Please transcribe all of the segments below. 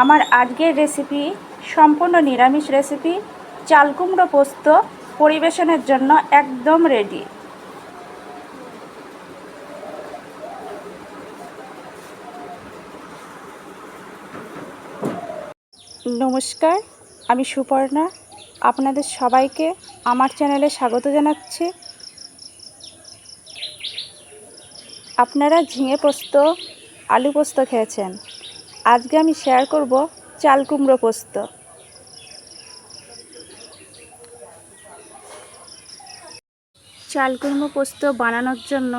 আমার আজকের রেসিপি সম্পূর্ণ নিরামিষ রেসিপি চাল কুমড়ো পোস্ত পরিবেশনের জন্য একদম রেডি নমস্কার, আমি সুপর্ণা। আপনাদের সবাইকে আমার চ্যানেলে স্বাগত জানাচ্ছি। আপনারা ঝিঙে পোস্ত, আলু পোস্ত খেয়েছেন। আজকে আমি শেয়ার করব চাল কুমড়ো পোস্ত। চাল কুমড়ো পোস্ত বানানোর জন্য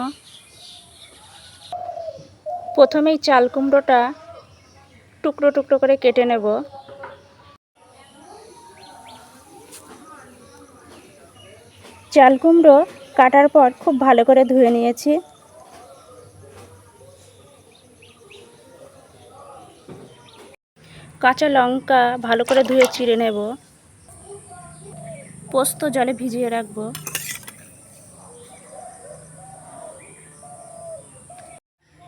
প্রথমেই চাল কুমড়োটা টুকরো টুকরো করে কেটে নেব। চাল কুমড়ো কাটার পর খুব ভালো করে ধুয়ে নিয়েছি। কাঁচা লঙ্কা ভালো করে ধুয়ে চিড়ে নেব। পোস্ত জলে ভিজিয়ে রাখব।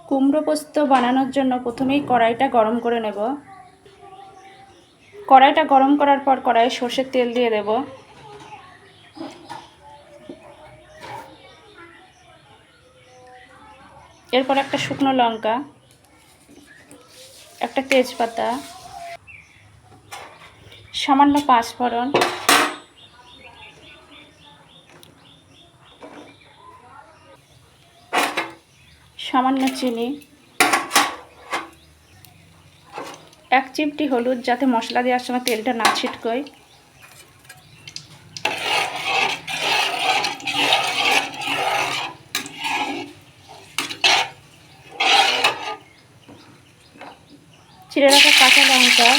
কুমড়ো পোস্ত বানানোর জন্য প্রথমেই কড়াইটা গরম করে নেব। কড়াইটা গরম করার পর কড়াইয়ে সর্ষের তেল দিয়ে দেব। এরপর একটা শুকনো লঙ্কা, একটা তেজপাতা সামান্য পাঁচফোড়ন। সামান্য চিনি। এক চিমটি হলুদ যাতে মশলা দেওয়ার সময় তেলটা না ছিটকোয়। চিড়ে রাখা কাঁচা লঙ্কা।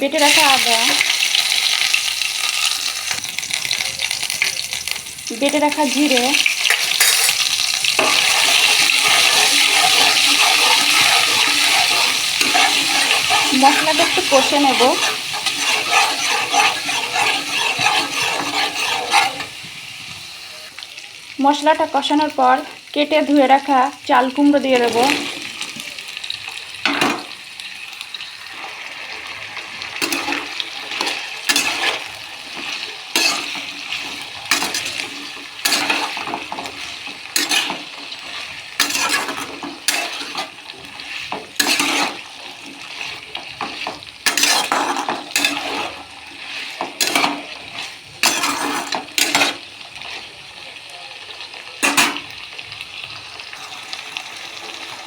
বেটে রাখা আদা। বেটে রাখা জিরে। মশলাটা একটু কষে নেব। মশলাটা কষানোর পর কেটে ধুয়ে রাখা চাল কুমড়ো দিয়ে দেবো।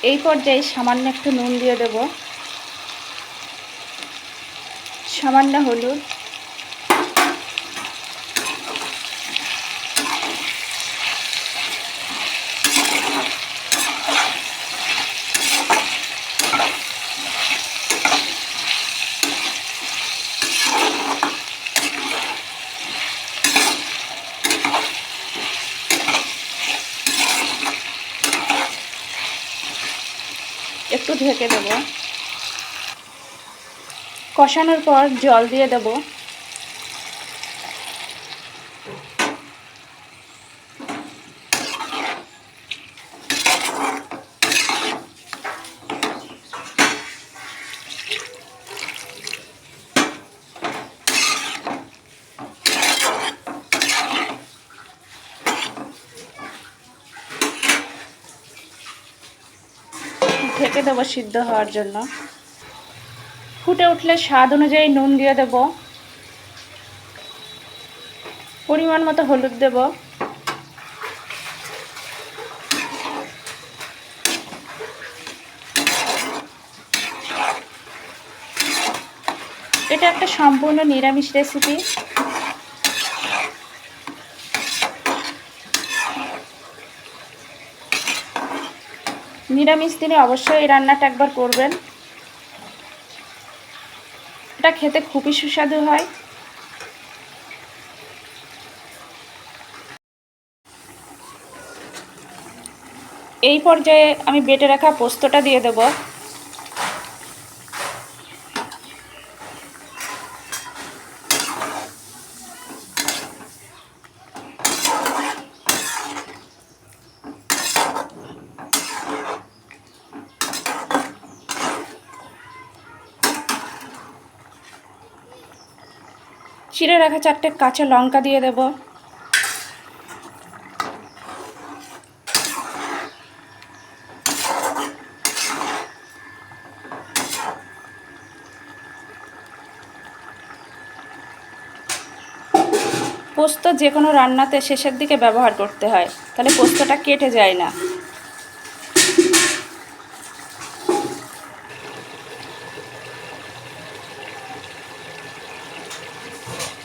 এই পর্যায়ে সামান্য একটু নুন দিয়ে দেব। সামান্য হলুদ। একটু ঢেকে দেব। কষানোর পর জল দিয়ে দেব। ঢেকে দেবো, সিদ্ধ হওয়ার জন্য। ফুটে উঠলে স্বাদ অনুযায়ী নুন দিয়ে দেব। পরিমাণ মতো হলুদ দেব। এটা একটা সম্পূর্ণ নিরামিষ রেসিপি নিরামিষ দিনে অবশ্যই এই রান্নাটা একবার করবেন। এটা খেতে খুবই সুস্বাদু হয়। এই পর্যায়ে আমি বেটে রাখা পোস্তটা দিয়ে দেব। চিড়ে রাখা চারটে কাঁচা লঙ্কা দিয়ে দেব। পোস্ত যে কোনো রান্নাতে শেষের দিকে ব্যবহার করতে হয়, তাহলে পোস্তটা কেটে যায় না।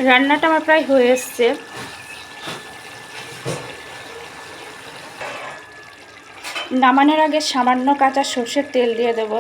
রান্নাটা আমার প্রায় হয়ে এসছে। নামানোর আগে সামান্য কাঁচা সর্ষের তেল দিয়ে দেব।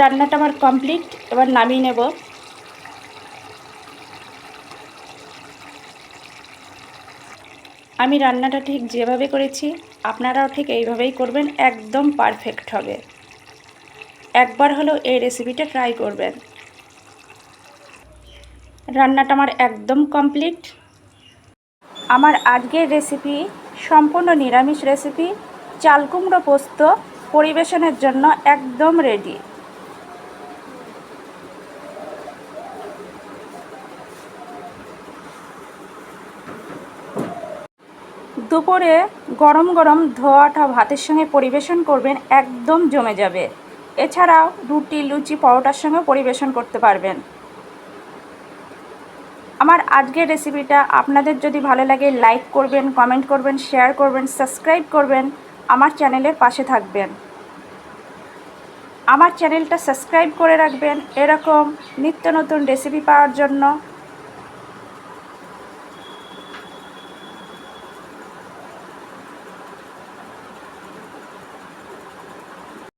রান্নাটা আমার কমপ্লিট, এবার নামিয়ে নেব। আমি রান্নাটা ঠিক যেভাবে করেছি, আপনারাও ঠিক এইভাবেই করবেন, একদম পারফেক্ট হবে। একবার হলেও এই রেসিপিটা ট্রাই করবেন। রান্নাটা আমার একদম কমপ্লিট। আমার আজকের রেসিপি সম্পূর্ণ নিরামিষ রেসিপি চালকুমড়ো পোস্ত পরিবেশনের জন্য একদম রেডি দুপুরে গরম গরম ধোয়াটা ভাতের সঙ্গে পরিবেশন করবেন, একদম জমে যাবে। এছাড়াও রুটি, লুচি, পরোটার সঙ্গে পরিবেশন করতে পারবেন। আমার আজকের রেসিপিটা আপনাদের যদি ভালো লাগে লাইক করবেন কমেন্ট করবেন শেয়ার করবেন সাবস্ক্রাইব করবেন, আমার চ্যানেলের পাশে থাকবেন। আমার চ্যানেলটা সাবস্ক্রাইব করে রাখবেন। এরকম নিত্য নতুন রেসিপি পাওয়ার জন্য